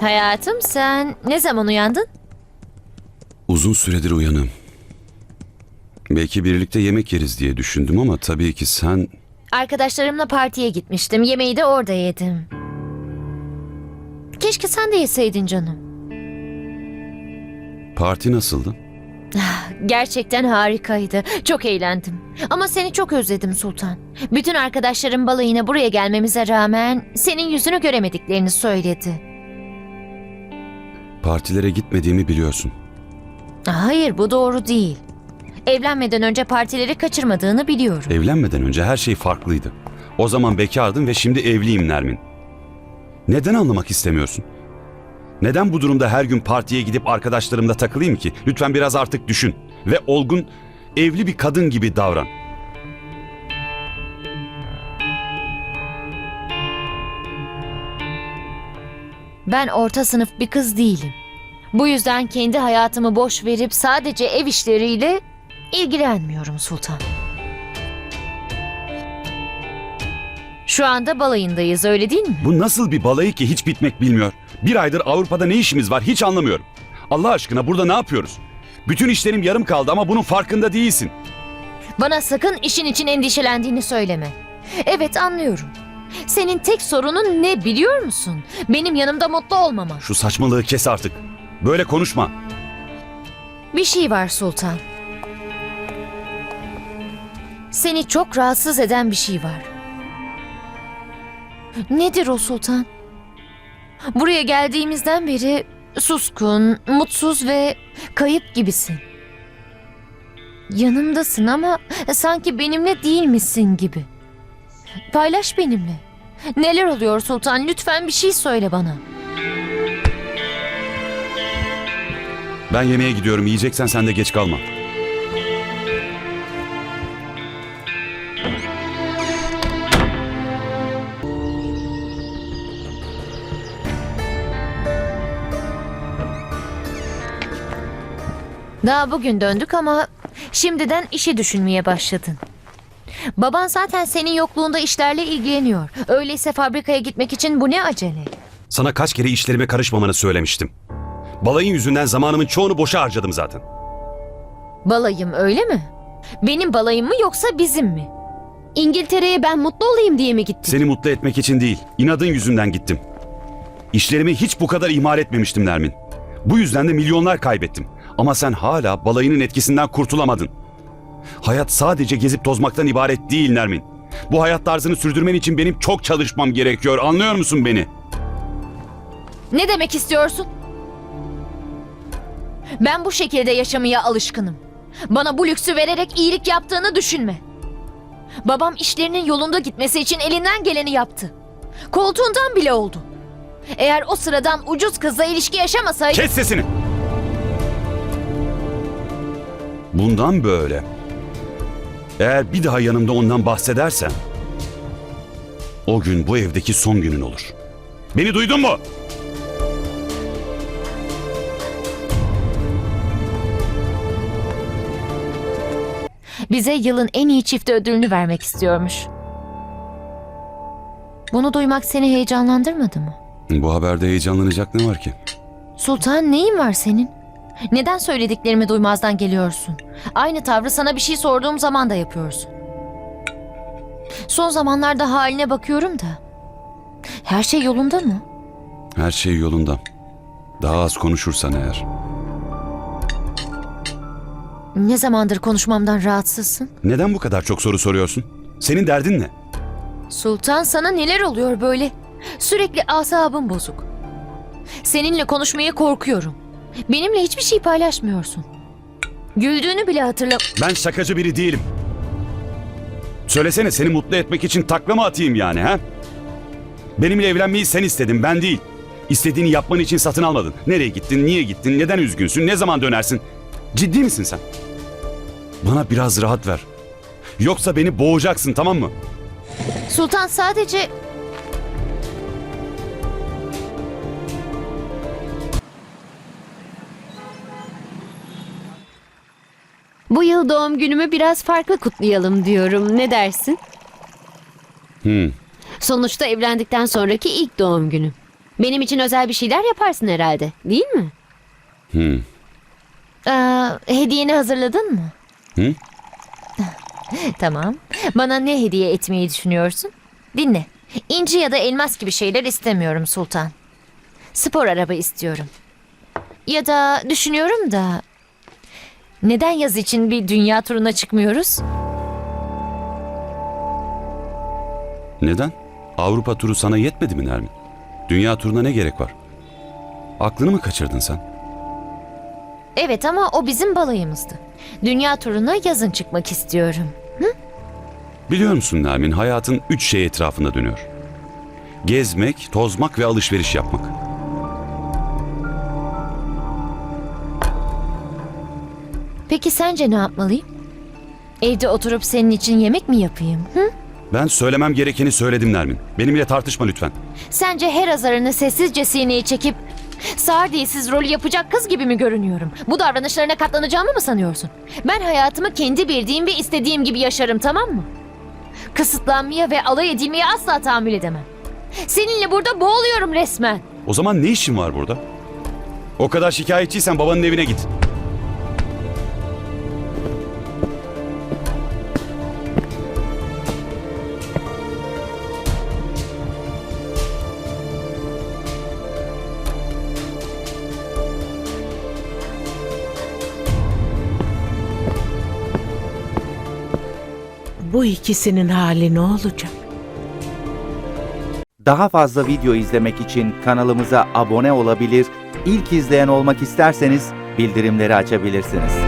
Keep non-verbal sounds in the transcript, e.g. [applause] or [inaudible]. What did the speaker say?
Hayatım sen ne zaman uyandın? Uzun süredir uyanım. Belki birlikte yemek yeriz diye düşündüm ama tabii ki sen... Arkadaşlarımla partiye gitmiştim. Yemeği de orada yedim. Keşke sen de yeseydin canım. Parti nasıldı? Gerçekten harikaydı. Çok eğlendim. Ama seni çok özledim Sultan. Bütün arkadaşlarım balayına buraya gelmemize rağmen senin yüzünü göremediklerini söyledi. Partilere gitmediğimi biliyorsun. Hayır bu doğru değil. Evlenmeden önce partileri kaçırmadığını biliyorum. Evlenmeden önce her şey farklıydı. O zaman bekardım ve şimdi evliyim Nermin. Neden anlamak istemiyorsun? Neden bu durumda her gün partiye gidip arkadaşlarımla takılayım ki? Lütfen biraz artık düşün ve olgun, evli bir kadın gibi davran. Ben orta sınıf bir kız değilim. Bu yüzden kendi hayatımı boş verip sadece ev işleriyle ilgilenmiyorum Sultan. Şu anda balayındayız öyle değil mi? Bu nasıl bir balayı ki hiç bitmek bilmiyor. Bir aydır Avrupa'da ne işimiz var hiç anlamıyorum. Allah aşkına burada ne yapıyoruz? Bütün işlerim yarım kaldı ama bunun farkında değilsin. Bana sakın işin için endişelendiğini söyleme. Evet anlıyorum. Senin tek sorunun ne biliyor musun? Benim yanımda mutlu olmama. Şu saçmalığı kes artık. Böyle konuşma. Bir şey var Sultan. Seni çok rahatsız eden bir şey var. Nedir o Sultan? Buraya geldiğimizden beri suskun, mutsuz ve kayıp gibisin. Yanımdasın ama sanki benimle değilmişsin gibi. Paylaş benimle. Neler oluyor Sultan? Lütfen bir şey söyle bana. Ben yemeğe gidiyorum. Yiyeceksen sen de geç kalma. Daha bugün döndük ama şimdiden işi düşünmeye başladın. Baban zaten senin yokluğunda işlerle ilgileniyor. Öyleyse fabrikaya gitmek için bu ne acele? Sana kaç kere işlerime karışmamanı söylemiştim. Balayın yüzünden zamanımın çoğunu boşa harcadım zaten. Balayım öyle mi? Benim balayım mı yoksa bizim mi? İngiltere'ye ben mutlu olayım diye mi gittin? Seni mutlu etmek için değil, inadın yüzünden gittim. İşlerimi hiç bu kadar ihmal etmemiştim Nermin. Bu yüzden de milyonlar kaybettim. Ama sen hala balayının etkisinden kurtulamadın. Hayat sadece gezip tozmaktan ibaret değil Nermin. Bu hayat tarzını sürdürmen için benim çok çalışmam gerekiyor. Anlıyor musun beni? Ne demek istiyorsun? Ben bu şekilde yaşamaya alışkınım. Bana bu lüksü vererek iyilik yaptığını düşünme. Babam işlerinin yolunda gitmesi için elinden geleni yaptı. Koltuğundan bile oldu. Eğer o sıradan ucuz kızla ilişki yaşamasaydı... Kes sesini! Bundan böyle. Eğer bir daha yanımda ondan bahsedersen... O gün bu evdeki son günün olur. Beni duydun mu? bize yılın en iyi çifti ödülünü vermek istiyormuş. Bunu duymak seni heyecanlandırmadı mı? Bu haberde heyecanlanacak ne var ki? Sultan neyin var senin? Neden söylediklerimi duymazdan geliyorsun? Aynı tavrı sana bir şey sorduğum zaman da yapıyorsun. Son zamanlarda haline bakıyorum da. Her şey yolunda mı? Her şey yolunda. Daha az konuşursan eğer. Ne zamandır konuşmamdan rahatsızsın? Neden bu kadar çok soru soruyorsun? Senin derdin ne? Sultan sana neler oluyor böyle? Sürekli asabın bozuk. Seninle konuşmaya korkuyorum. Benimle hiçbir şey paylaşmıyorsun. Güldüğünü bile hatırla... Ben şakacı biri değilim. Söylesene seni mutlu etmek için takla mı atayım yani ha? Benimle evlenmeyi sen istedin ben değil. İstediğini yapman için satın almadın. Nereye gittin, niye gittin, neden üzgünsün, ne zaman dönersin? Ciddi misin sen? Bana biraz rahat ver. Yoksa beni boğacaksın tamam mı? Sultan sadece... Bu yıl doğum günümü biraz farklı kutlayalım diyorum. Ne dersin? Hmm. Sonuçta evlendikten sonraki ilk doğum günüm. Benim için özel bir şeyler yaparsın herhalde, değil mi? Hmm. Aa, hediyeni hazırladın mı? Hı? [laughs] tamam. Bana ne hediye etmeyi düşünüyorsun? Dinle. İnci ya da elmas gibi şeyler istemiyorum Sultan. Spor araba istiyorum. Ya da düşünüyorum da... Neden yaz için bir dünya turuna çıkmıyoruz? Neden? Avrupa turu sana yetmedi mi Nermin? Dünya turuna ne gerek var? Aklını mı kaçırdın sen? Evet ama o bizim balayımızdı. Dünya turuna yazın çıkmak istiyorum. Biliyor musun Nermin hayatın üç şey etrafında dönüyor. Gezmek, tozmak ve alışveriş yapmak. Peki sence ne yapmalıyım? Evde oturup senin için yemek mi yapayım? Hı? Ben söylemem gerekeni söyledim Nermin. Benimle tartışma lütfen. Sence her azarını sessizce sineye çekip sağır değilsiz rolü yapacak kız gibi mi görünüyorum? Bu davranışlarına katlanacağımı mı sanıyorsun? Ben hayatımı kendi bildiğim ve istediğim gibi yaşarım tamam mı? Kısıtlanmaya ve alay edilmeye asla tahammül edemem. Seninle burada boğuluyorum resmen. O zaman ne işin var burada? O kadar şikayetçiysen babanın evine git. Bu ikisinin hali ne olacak? Daha fazla video izlemek için kanalımıza abone olabilir, ilk izleyen olmak isterseniz bildirimleri açabilirsiniz.